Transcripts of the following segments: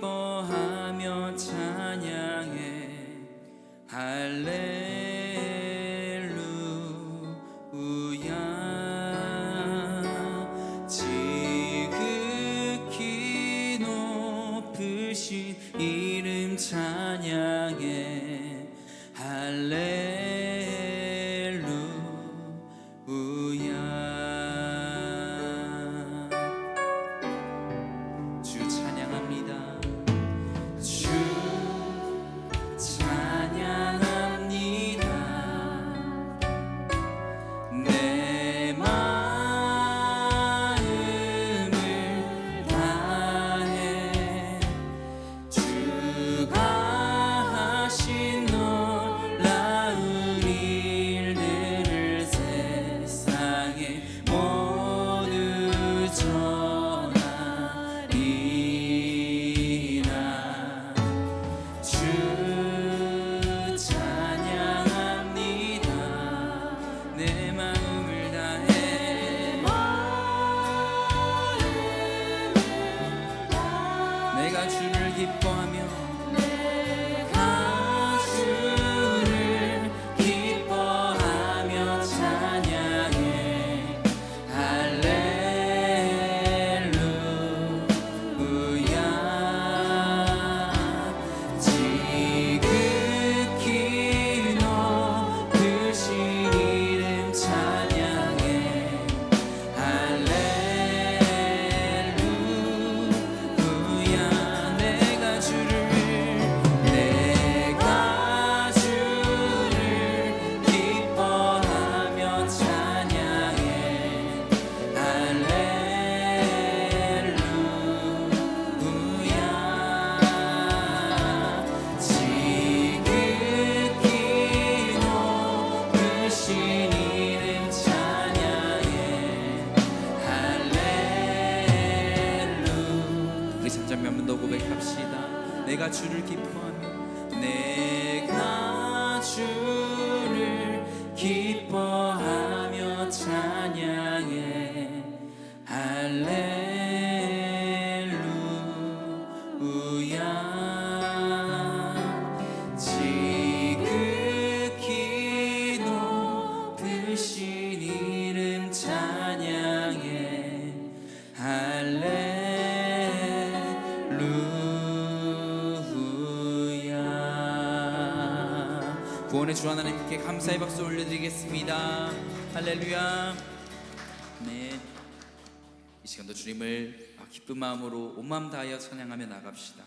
기뻐하며 찬양해. 할렐 주 하나님께 감사의 박수 올려드리겠습니다. 할렐루야. 네. 이 시간도 주님을 아, 기쁜 마음으로 온 마음 다하여 찬양하며 나갑시다.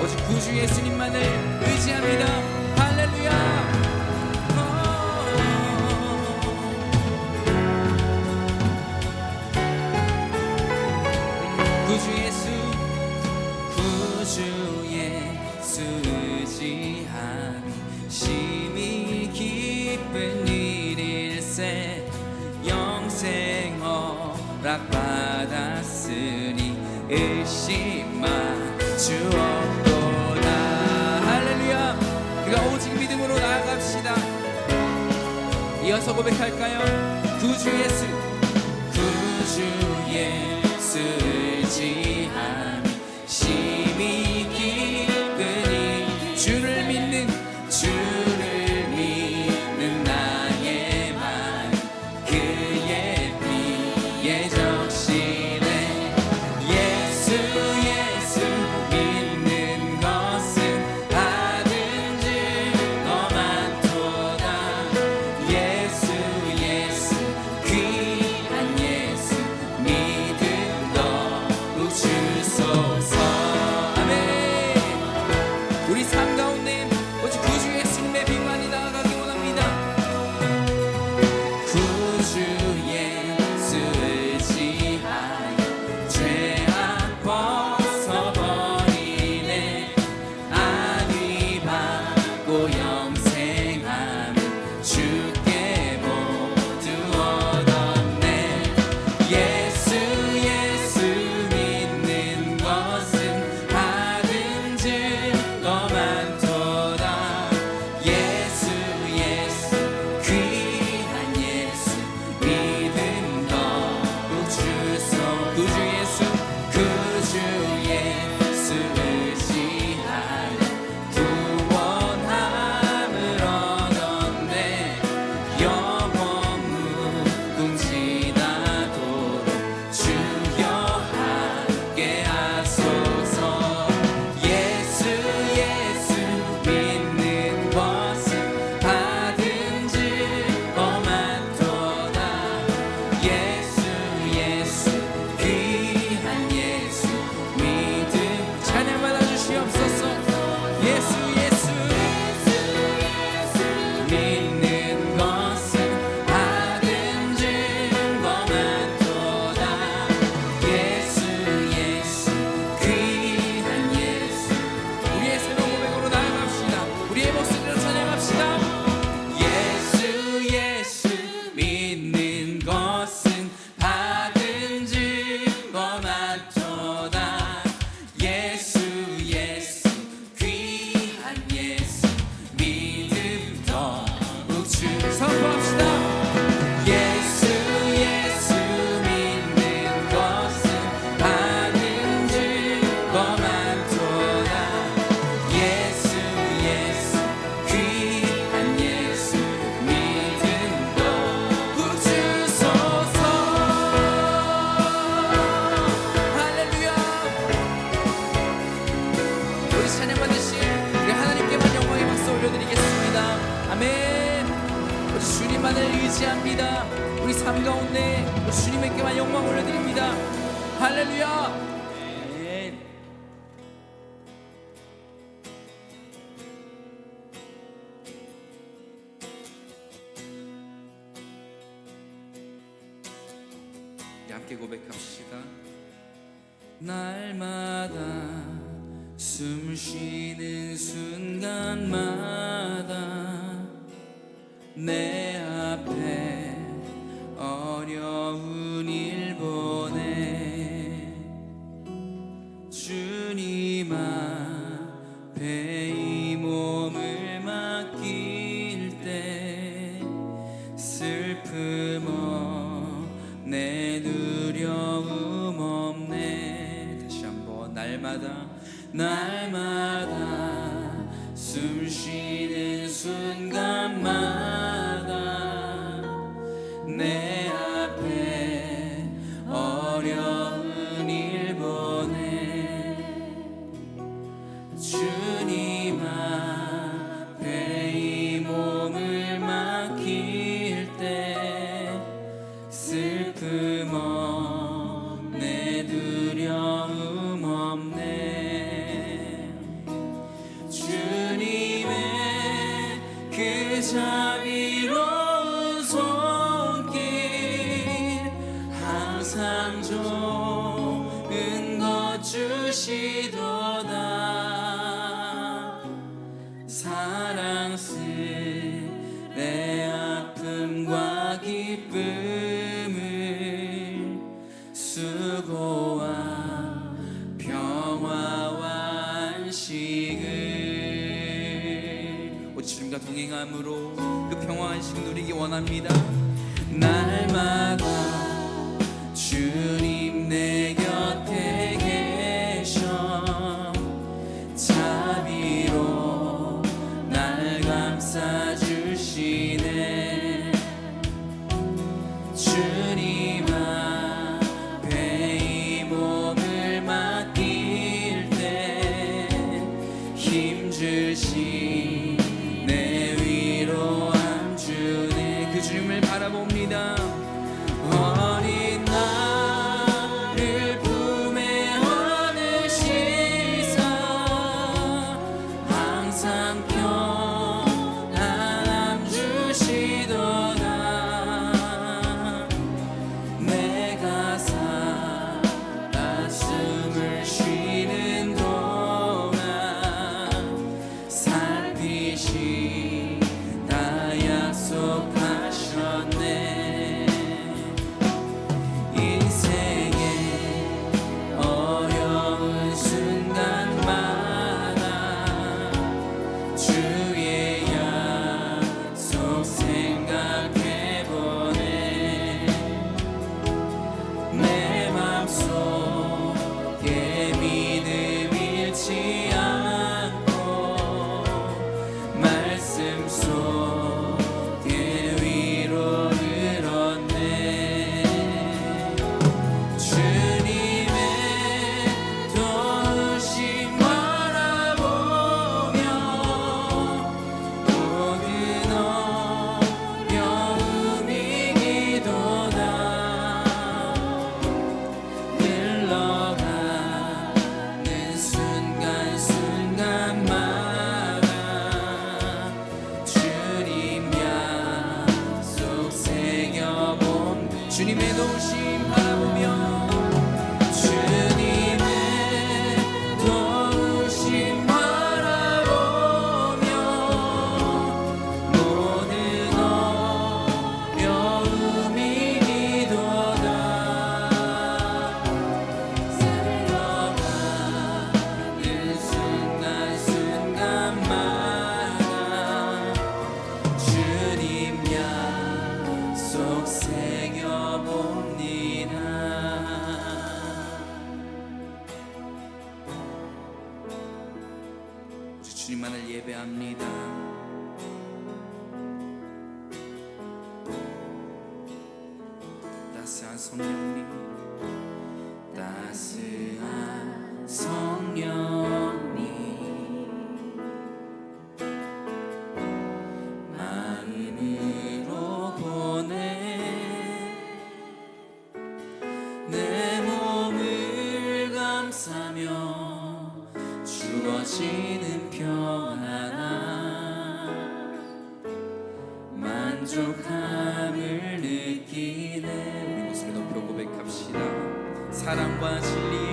오직 구주 예수님만을 의지합니다. 주옵도다. 할렐루야. 그가 오직 믿음으로 나아갑시다. 이어서 고백할까요? 구주 예수. 구주 예수 지 me. 의지합니다. 우리 삶 가운데 주님에게만 영광 올려드립니다. 할렐루야! 함께 고백합시다. 날마다 숨 쉬는 항상 좋은 것 주시도다. 사랑스레 내 아픔과 기쁨을 수고와 평화와 안식을 오 주님과 동행함으로 그 평화 안식 누리기 원합니다. 날마다 주님만을 예배합니다. 따스한 성령님 따스 만족함을 느끼네. 우리 목소리 높여 고백합시다. 사랑과 진리